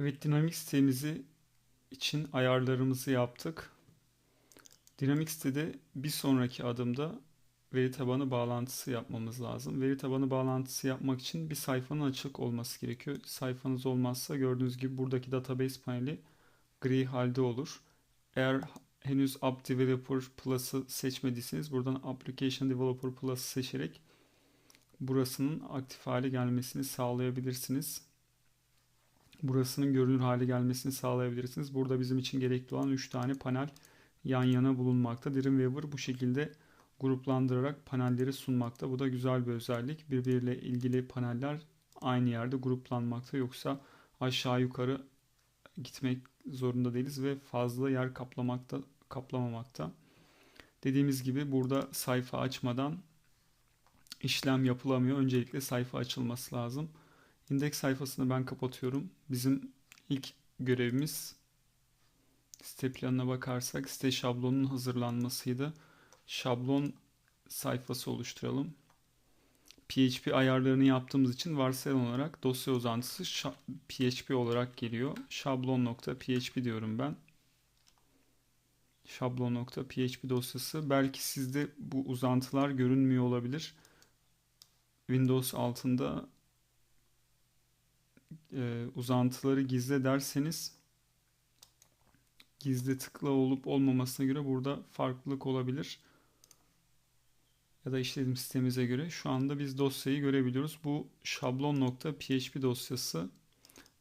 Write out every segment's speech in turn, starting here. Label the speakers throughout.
Speaker 1: Evet dinamik sitemizi için ayarlarımızı yaptık. Dinamik sitede bir sonraki adımda veri tabanı bağlantısı yapmamız lazım. Veri tabanı bağlantısı yapmak için bir sayfanın açık olması gerekiyor. Sayfanız olmazsa gördüğünüz gibi buradaki database paneli gri halde olur. Eğer henüz App Developer Plus'ı seçmediyseniz buradan Application Developer Plus'ı seçerek burasının aktif hale gelmesini sağlayabilirsiniz. Burasının görünür hale gelmesini sağlayabilirsiniz. Burada bizim için gerekli olan 3 tane panel yan yana bulunmakta. Dreamweaver bu şekilde gruplandırarak panelleri sunmakta. Bu da güzel bir özellik. Birbiriyle ilgili paneller aynı yerde gruplanmakta. Yoksa aşağı yukarı gitmek zorunda değiliz ve fazla yer kaplamakta kaplamamakta. Dediğimiz gibi burada sayfa açmadan işlem yapılamıyor. Öncelikle sayfa açılması lazım. İndeks sayfasını ben kapatıyorum. Bizim ilk görevimiz site planına bakarsak site şablonunun hazırlanmasıydı. Şablon sayfası oluşturalım. PHP ayarlarını yaptığımız için varsayılan olarak dosya uzantısı PHP olarak geliyor. Şablon.php diyorum ben. Şablon.php dosyası. Belki sizde bu uzantılar görünmüyor olabilir. Windows altında e, uzantıları gizle derseniz gizli tıkla olup olmamasına göre burada farklılık olabilir. Ya da işletim sistemimize göre şu anda biz dosyayı görebiliyoruz. Bu şablon.php dosyası.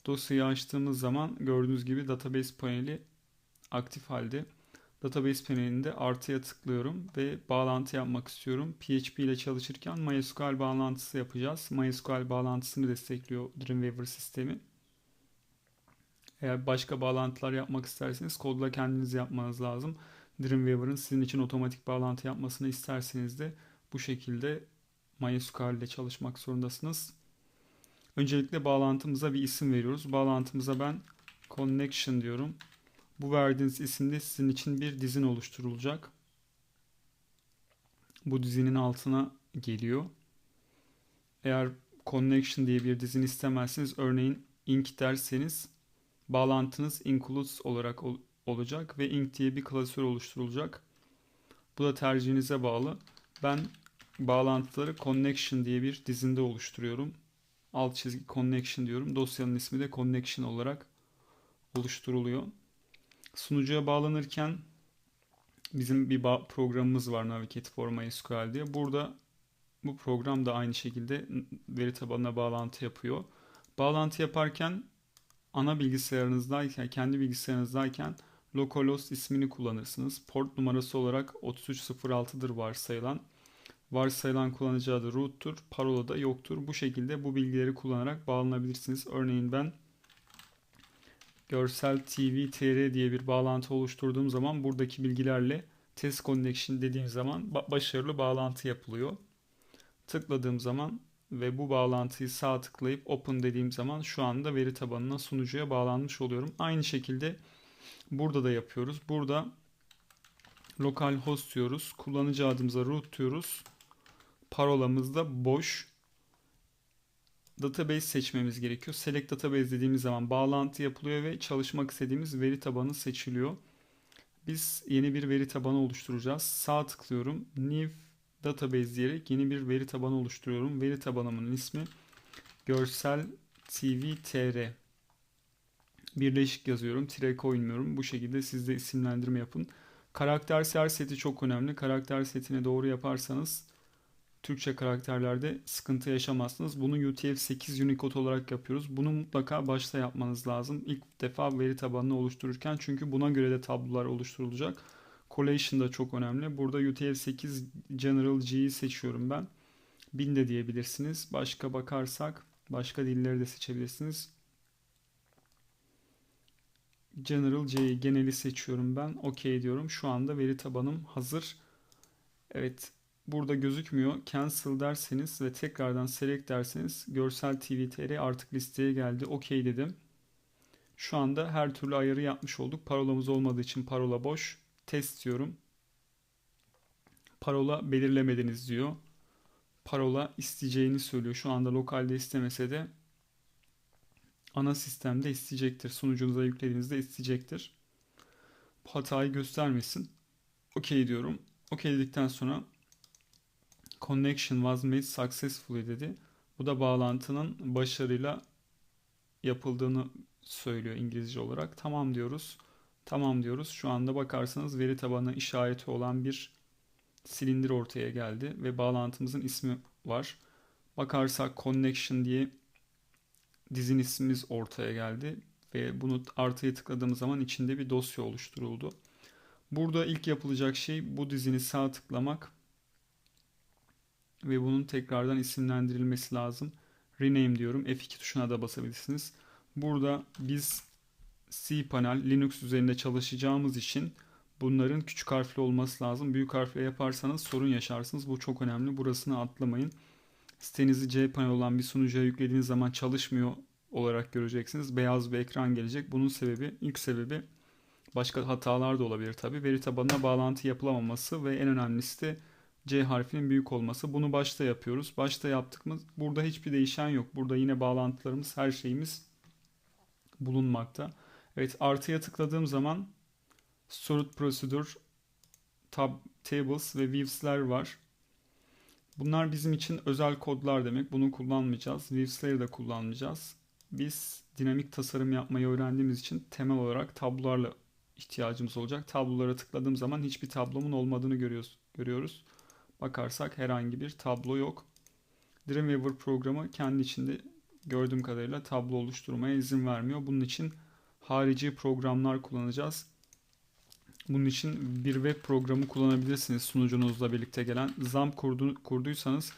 Speaker 1: Dosyayı açtığımız zaman gördüğünüz gibi database paneli aktif halde. Database panelinde artıya tıklıyorum ve bağlantı yapmak istiyorum. PHP ile çalışırken MySQL bağlantısı yapacağız. MySQL bağlantısını destekliyor Dreamweaver sistemi. Eğer başka bağlantılar yapmak isterseniz kodla kendiniz yapmanız lazım. Dreamweaver'ın sizin için otomatik bağlantı yapmasını isterseniz de bu şekilde MySQL ile çalışmak zorundasınız. Öncelikle bağlantımıza bir isim veriyoruz. Bağlantımıza ben connection diyorum. Bu verdiğiniz isimde sizin için bir dizin oluşturulacak. Bu dizinin altına geliyor. Eğer connection diye bir dizin istemezseniz örneğin ink derseniz bağlantınız includes olarak ol olacak ve ink diye bir klasör oluşturulacak. Bu da tercihinize bağlı. Ben bağlantıları connection diye bir dizinde oluşturuyorum. Alt çizgi connection diyorum. Dosyanın ismi de connection olarak oluşturuluyor. Sunucuya bağlanırken bizim bir programımız var Navigate for MySQL diye. Burada bu program da aynı şekilde veri tabanına bağlantı yapıyor. Bağlantı yaparken ana bilgisayarınızdayken, kendi bilgisayarınızdayken localhost ismini kullanırsınız. Port numarası olarak 3306'dır varsayılan. Varsayılan kullanıcı adı root'tur. Parola da yoktur. Bu şekilde bu bilgileri kullanarak bağlanabilirsiniz. Örneğin ben görsel TV TR diye bir bağlantı oluşturduğum zaman buradaki bilgilerle test connection dediğim zaman başarılı bağlantı yapılıyor. Tıkladığım zaman ve bu bağlantıyı sağ tıklayıp open dediğim zaman şu anda veri tabanına sunucuya bağlanmış oluyorum. Aynı şekilde burada da yapıyoruz. Burada localhost diyoruz. Kullanıcı adımıza root diyoruz. Parolamız da boş. Database seçmemiz gerekiyor. Select database dediğimiz zaman bağlantı yapılıyor ve çalışmak istediğimiz veri tabanı seçiliyor. Biz yeni bir veri tabanı oluşturacağız. Sağ tıklıyorum. New database diyerek yeni bir veri tabanı oluşturuyorum. Veri tabanımın ismi görsel TV tr. Birleşik yazıyorum. Tire koymuyorum. Bu şekilde siz de isimlendirme yapın. Karakter seti çok önemli. Karakter setini doğru yaparsanız Türkçe karakterlerde sıkıntı yaşamazsınız. Bunu UTF-8 Unicode olarak yapıyoruz. Bunu mutlaka başta yapmanız lazım. İlk defa veri tabanını oluştururken çünkü buna göre de tablolar oluşturulacak. Collation da çok önemli. Burada UTF-8 General G'yi seçiyorum ben. Bin de diyebilirsiniz. Başka bakarsak başka dilleri de seçebilirsiniz. General C'yi geneli seçiyorum ben. OK diyorum. Şu anda veri tabanım hazır. Evet burada gözükmüyor. Cancel derseniz ve tekrardan select derseniz görsel TV.tr artık listeye geldi. OK dedim. Şu anda her türlü ayarı yapmış olduk. Parolamız olmadığı için parola boş. Test diyorum. Parola belirlemediniz diyor. Parola isteyeceğini söylüyor. Şu anda lokalde istemese de ana sistemde isteyecektir. Sunucunuza yüklediğinizde isteyecektir. Bu hatayı göstermesin. OK diyorum. OK dedikten sonra connection was made successfully dedi. Bu da bağlantının başarıyla yapıldığını söylüyor İngilizce olarak. Tamam diyoruz. Tamam diyoruz. Şu anda bakarsanız veri tabanı işareti olan bir silindir ortaya geldi ve bağlantımızın ismi var. Bakarsak connection diye dizin ismimiz ortaya geldi ve bunu artıya tıkladığımız zaman içinde bir dosya oluşturuldu. Burada ilk yapılacak şey bu dizini sağ tıklamak ve bunun tekrardan isimlendirilmesi lazım. Rename diyorum. F2 tuşuna da basabilirsiniz. Burada biz cPanel Linux üzerinde çalışacağımız için bunların küçük harfli olması lazım. Büyük harfle yaparsanız sorun yaşarsınız. Bu çok önemli. Burasını atlamayın. Sitenizi cPanel olan bir sunucuya yüklediğiniz zaman çalışmıyor olarak göreceksiniz. Beyaz bir ekran gelecek. Bunun sebebi, ilk sebebi başka hatalar da olabilir tabi. Veri tabanına bağlantı yapılamaması ve en önemlisi de C harfinin büyük olması. Bunu başta yapıyoruz. Başta yaptık mı burada hiçbir değişen yok. Burada yine bağlantılarımız, her şeyimiz bulunmakta. Evet artıya tıkladığım zaman Sort Procedure, tab, Tables ve Views'ler var. Bunlar bizim için özel kodlar demek. Bunu kullanmayacağız. Views'leri de kullanmayacağız. Biz dinamik tasarım yapmayı öğrendiğimiz için temel olarak tablolarla ihtiyacımız olacak. Tablolara tıkladığım zaman hiçbir tablomun olmadığını görüyoruz. görüyoruz. Bakarsak herhangi bir tablo yok. Dreamweaver programı kendi içinde gördüğüm kadarıyla tablo oluşturmaya izin vermiyor. Bunun için harici programlar kullanacağız. Bunun için bir web programı kullanabilirsiniz sunucunuzla birlikte gelen. XAMPP kurdu, kurduysanız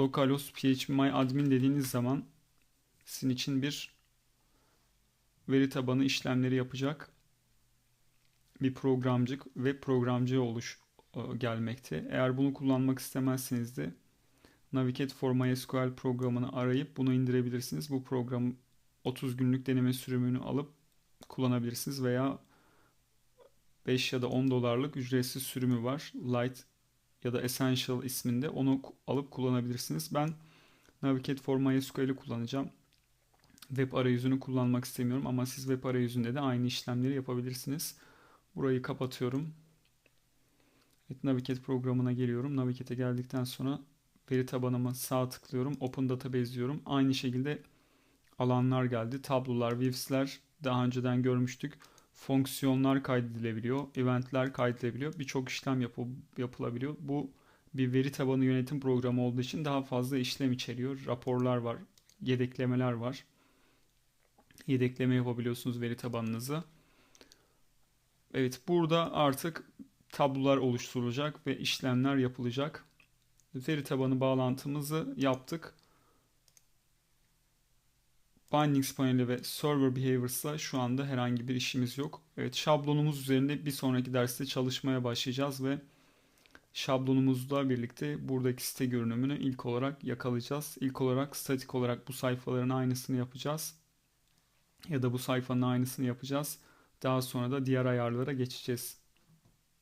Speaker 1: localhost phpMyAdmin dediğiniz zaman sizin için bir veri tabanı işlemleri yapacak bir programcık ve programcıya oluş gelmekte. Eğer bunu kullanmak istemezseniz de Navigate for MySQL programını arayıp bunu indirebilirsiniz. Bu program 30 günlük deneme sürümünü alıp kullanabilirsiniz veya 5 ya da 10 dolarlık ücretsiz sürümü var. Light ya da Essential isminde onu alıp kullanabilirsiniz. Ben Navigate for MySQL'i kullanacağım. Web arayüzünü kullanmak istemiyorum ama siz web arayüzünde de aynı işlemleri yapabilirsiniz. Burayı kapatıyorum. Evet, Navigate programına geliyorum. Navigate'e geldikten sonra veri tabanıma sağ tıklıyorum. Open Database diyorum. Aynı şekilde alanlar geldi. Tablolar, views'ler daha önceden görmüştük. Fonksiyonlar kaydedilebiliyor. Eventler kaydedilebiliyor. Birçok işlem yapı yapılabiliyor. Bu bir veri tabanı yönetim programı olduğu için daha fazla işlem içeriyor. Raporlar var, yedeklemeler var. Yedekleme yapabiliyorsunuz veri tabanınızı. Evet burada artık tablolar oluşturulacak ve işlemler yapılacak. Veri tabanı bağlantımızı yaptık. Bindings paneli ve server behaviors'la şu anda herhangi bir işimiz yok. Evet şablonumuz üzerinde bir sonraki derste çalışmaya başlayacağız ve şablonumuzla birlikte buradaki site görünümünü ilk olarak yakalayacağız. İlk olarak statik olarak bu sayfaların aynısını yapacağız. Ya da bu sayfanın aynısını yapacağız. Daha sonra da diğer ayarlara geçeceğiz.